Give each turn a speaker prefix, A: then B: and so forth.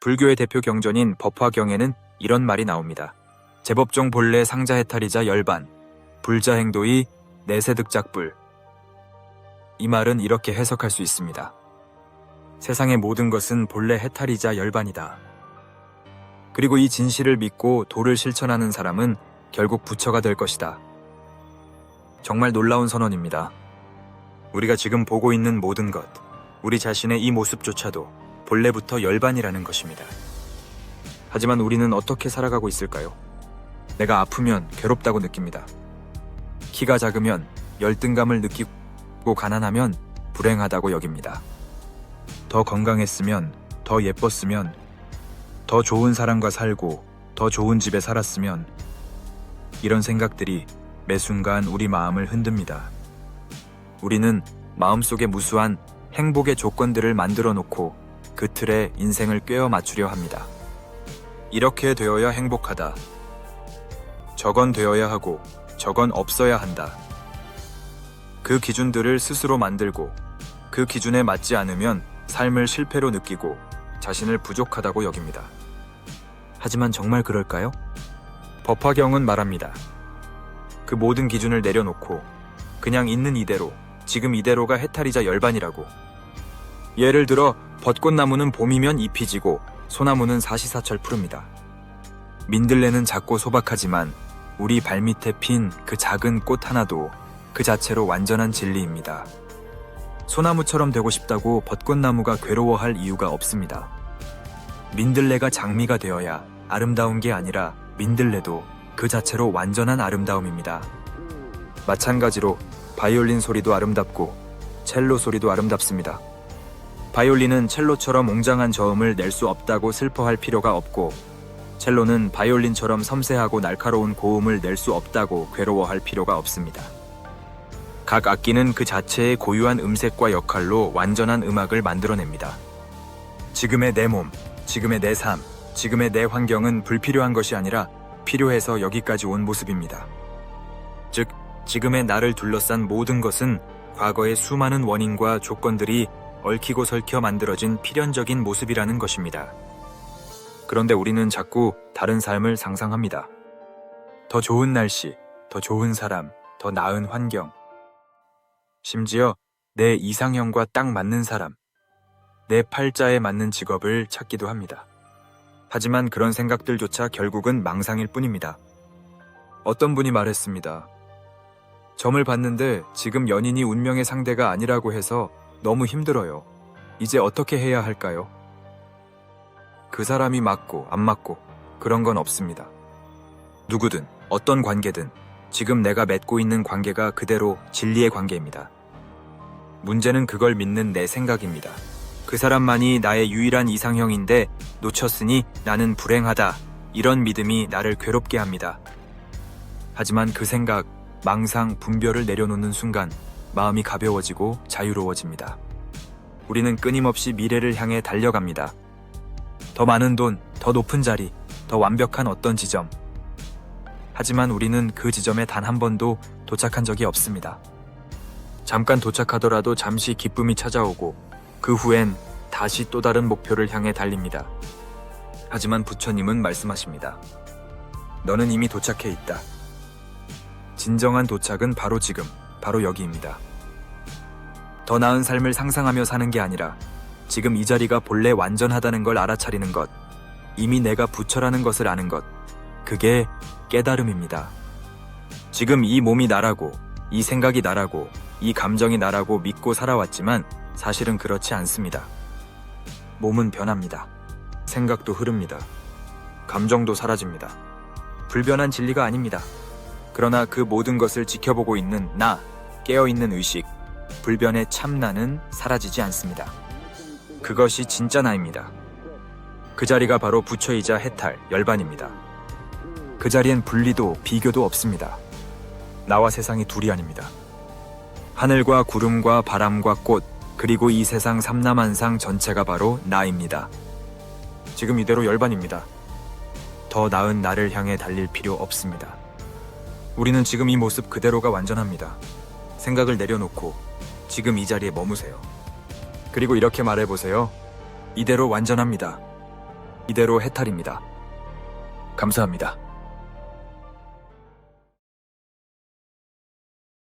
A: 불교의 대표 경전인 법화경에는 이런 말이 나옵니다. 제법종 본래 상자 해탈이자 열반, 불자 행도이 내세득작불. 이 말은 이렇게 해석할 수 있습니다. 세상의 모든 것은 본래 해탈이자 열반이다. 그리고 이 진실을 믿고 도를 실천하는 사람은 결국 부처가 될 것이다. 정말 놀라운 선언입니다. 우리가 지금 보고 있는 모든 것, 우리 자신의 이 모습조차도 본래부터 열반이라는 것입니다. 하지만 우리는 어떻게 살아가고 있을까요? 내가 아프면 괴롭다고 느낍니다. 키가 작으면 열등감을 느끼고 가난하면 불행하다고 여깁니다. 더 건강했으면, 더 예뻤으면, 더 좋은 사람과 살고, 더 좋은 집에 살았으면, 이런 생각들이 매 순간 우리 마음을 흔듭니다. 우리는 마음속에 무수한 행복의 조건들을 만들어 놓고 그 틀에 인생을 꿰어 맞추려 합니다. 이렇게 되어야 행복하다. 저건 되어야 하고 저건 없어야 한다. 그 기준들을 스스로 만들고 그 기준에 맞지 않으면 삶을 실패로 느끼고 자신을 부족하다고 여깁니다. 하지만 정말 그럴까요? 법화경은 말합니다. 그 모든 기준을 내려놓고 그냥 있는 이대로 지금 이대로가 해탈이자 열반이라고. 예를 들어 벚꽃나무는 봄이면 잎이 지고 소나무는 사시사철 푸릅니다. 민들레는 작고 소박하지만 우리 발밑에 핀 그 작은 꽃 하나도 그 자체로 완전한 진리입니다. 소나무처럼 되고 싶다고 벚꽃나무가 괴로워할 이유가 없습니다. 민들레가 장미가 되어야 아름다운 게 아니라 민들레도 그 자체로 완전한 아름다움입니다. 마찬가지로 바이올린 소리도 아름답고 첼로 소리도 아름답습니다. 바이올린은 첼로처럼 웅장한 저음을 낼 수 없다고 슬퍼할 필요가 없고 첼로는 바이올린처럼 섬세하고 날카로운 고음을 낼 수 없다고 괴로워할 필요가 없습니다. 각 악기는 그 자체의 고유한 음색과 역할로 완전한 음악을 만들어냅니다. 지금의 내 몸, 지금의 내 삶, 지금의 내 환경은 불필요한 것이 아니라 필요해서 여기까지 온 모습입니다. 즉, 지금의 나를 둘러싼 모든 것은 과거의 수많은 원인과 조건들이 얽히고 설켜 만들어진 필연적인 모습이라는 것입니다. 그런데 우리는 자꾸 다른 삶을 상상합니다. 더 좋은 날씨, 더 좋은 사람, 더 나은 환경. 심지어 내 이상형과 딱 맞는 사람, 내 팔자에 맞는 직업을 찾기도 합니다. 하지만 그런 생각들조차 결국은 망상일 뿐입니다. 어떤 분이 말했습니다. 점을 봤는데 지금 연인이 운명의 상대가 아니라고 해서 너무 힘들어요. 이제 어떻게 해야 할까요? 그 사람이 맞고 안 맞고 그런 건 없습니다. 누구든 어떤 관계든 지금 내가 맺고 있는 관계가 그대로 진리의 관계입니다. 문제는 그걸 믿는 내 생각입니다. 그 사람만이 나의 유일한 이상형인데 놓쳤으니 나는 불행하다. 이런 믿음이 나를 괴롭게 합니다. 하지만 그 생각, 망상, 분별을 내려놓는 순간 마음이 가벼워지고 자유로워집니다. 우리는 끊임없이 미래를 향해 달려갑니다. 더 많은 돈, 더 높은 자리, 더 완벽한 어떤 지점. 하지만 우리는 그 지점에 단 한 번도 도착한 적이 없습니다. 잠깐 도착하더라도 잠시 기쁨이 찾아오고 그 후엔 다시 또 다른 목표를 향해 달립니다. 하지만 부처님은 말씀하십니다. 너는 이미 도착해 있다. 진정한 도착은 바로 지금, 바로 여기입니다. 더 나은 삶을 상상하며 사는 게 아니라 지금 이 자리가 본래 완전하다는 걸 알아차리는 것, 이미 내가 부처라는 것을 아는 것, 그게 깨달음입니다. 지금 이 몸이 나라고, 이 생각이 나라고, 이 감정이 나라고 믿고 살아왔지만 사실은 그렇지 않습니다. 몸은 변합니다. 생각도 흐릅니다. 감정도 사라집니다. 불변한 진리가 아닙니다. 그러나 그 모든 것을 지켜보고 있는 나, 깨어있는 의식, 불변의 참나는 사라지지 않습니다. 그것이 진짜 나입니다. 그 자리가 바로 부처이자 해탈, 열반입니다. 그 자리엔 분리도 비교도 없습니다. 나와 세상이 둘이 아닙니다. 하늘과 구름과 바람과 꽃, 그리고 이 세상 삼라만상 전체가 바로 나입니다. 지금 이대로 열반입니다. 더 나은 나를 향해 달릴 필요 없습니다. 우리는 지금 이 모습 그대로가 완전합니다. 생각을 내려놓고 지금 이 자리에 머무세요. 그리고 이렇게 말해보세요. 이대로 완전합니다. 이대로 해탈입니다.
B: 감사합니다.